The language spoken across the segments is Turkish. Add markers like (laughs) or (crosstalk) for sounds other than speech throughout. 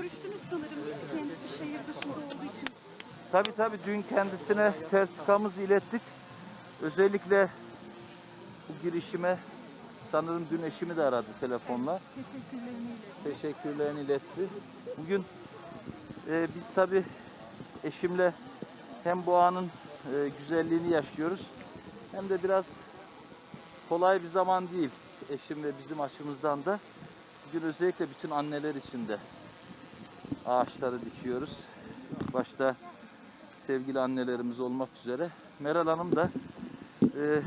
görüştünüz sanırım. Kendisi şehir dışında olduğu için. Tabii tabii dün kendisine sertifikamızı ilettik. Özellikle bu girişime sanırım dün eşimi de aradı telefonla. Teşekkürlerimi iletti. Teşekkürlerini iletti. Bugün e, biz tabii eşimle hem bu anın e, güzelliğini yaşıyoruz hem de biraz kolay bir zaman değil eşimle bizim açımızdan da. Bugün özellikle bütün anneler için de ağaçları dikiyoruz. Başta sevgili annelerimiz olmak üzere. Meral Hanım da e,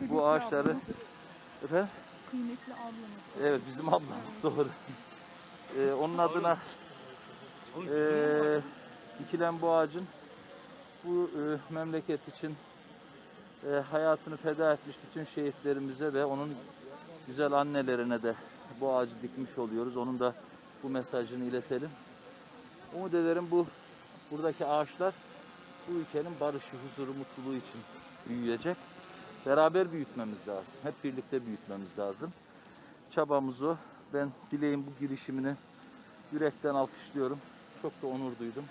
bu ağaçları efendim, Kıymetli ablamız. Evet bizim ablamız (laughs) doğru. Ee, onun adına ee, dikilen bu ağacın bu e, memleket için e, hayatını feda etmiş bütün şehitlerimize ve onun güzel annelerine de bu ağacı dikmiş oluyoruz. Onun da bu mesajını iletelim. Umut ederim bu buradaki ağaçlar bu ülkenin barışı, huzuru, mutluluğu için büyüyecek. Beraber büyütmemiz lazım. Hep birlikte büyütmemiz lazım çabamız. Ben Dilek'in bu girişimini yürekten alkışlıyorum. Çok da onur duydum.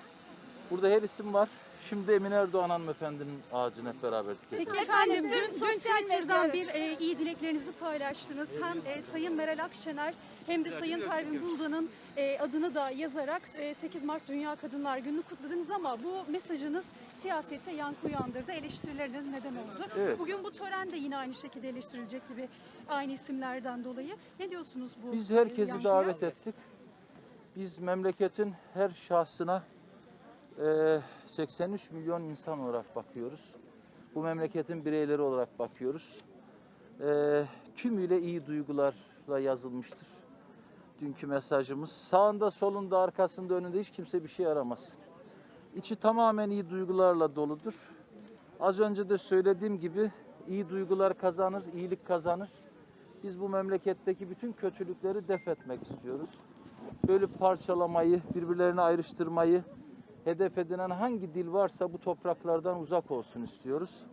Burada her isim var. Şimdi Emine Erdoğan hanımefendinin ağacını hep beraber dikelim. Peki efendim dün, dün Twitter'dan bir e, iyi dileklerinizi paylaştınız. Hem e, Sayın Meral Akşener hem de Sayın Pervin Buldan'ın e, adını da yazarak e, 8 Mart Dünya Kadınlar Günü'nü kutladınız ama bu mesajınız siyasette yankı uyandırdı. Eleştirilerine neden oldu. Evet. Bugün bu tören de yine aynı şekilde eleştirilecek gibi aynı isimlerden dolayı. Ne diyorsunuz bu? Biz e, herkesi yankıya? davet ettik. Biz memleketin her şahsına 83 milyon insan olarak bakıyoruz. Bu memleketin bireyleri olarak bakıyoruz. E, tümüyle iyi duygularla yazılmıştır. Dünkü mesajımız. Sağında, solunda, arkasında, önünde hiç kimse bir şey aramasın. İçi tamamen iyi duygularla doludur. Az önce de söylediğim gibi iyi duygular kazanır, iyilik kazanır. Biz bu memleketteki bütün kötülükleri def etmek istiyoruz. Bölüp parçalamayı, birbirlerini ayrıştırmayı hedef edinen hangi dil varsa bu topraklardan uzak olsun istiyoruz.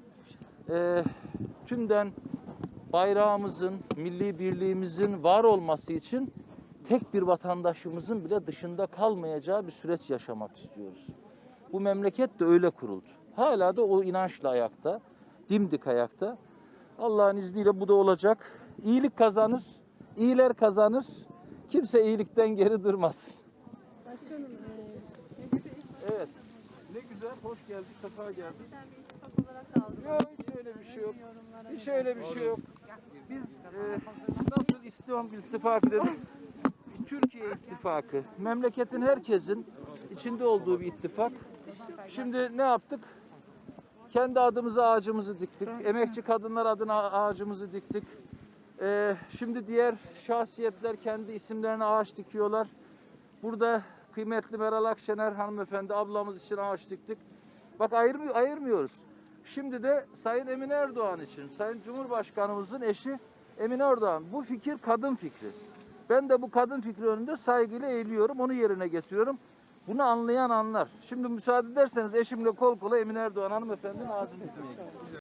Ee, tümden bayrağımızın, milli birliğimizin var olması için tek bir vatandaşımızın bile dışında kalmayacağı bir süreç yaşamak istiyoruz. Bu memleket de öyle kuruldu. Hala da o inançla ayakta, dimdik ayakta. Allah'ın izniyle bu da olacak. İyilik kazanır, iyiler kazanır. Kimse iyilikten geri durmasın. Başkanım, Evet. Ne güzel, hoş geldik, sefa geldik. olarak aldım. Yok hiç öyle bir şey yok. Hiç öyle bir şey yok. Biz e, nasıl İstihdam İttifakı dedik? Türkiye İttifakı. Memleketin herkesin içinde olduğu bir ittifak. Şimdi ne yaptık? Kendi adımıza ağacımızı diktik. Emekçi kadınlar adına ağacımızı diktik. E, şimdi diğer şahsiyetler kendi isimlerine ağaç dikiyorlar. Burada kıymetli Meral Akşener hanımefendi ablamız için ağaç diktik. Bak ayırmıyor, ayırmıyoruz. Şimdi de Sayın Emine Erdoğan için, Sayın Cumhurbaşkanımızın eşi Emine Erdoğan. Bu fikir kadın fikri. Ben de bu kadın fikri önünde saygıyla eğiliyorum, onu yerine getiriyorum. Bunu anlayan anlar. Şimdi müsaade ederseniz eşimle kol kola Emine Erdoğan hanımefendinin ağzını gidiyorum.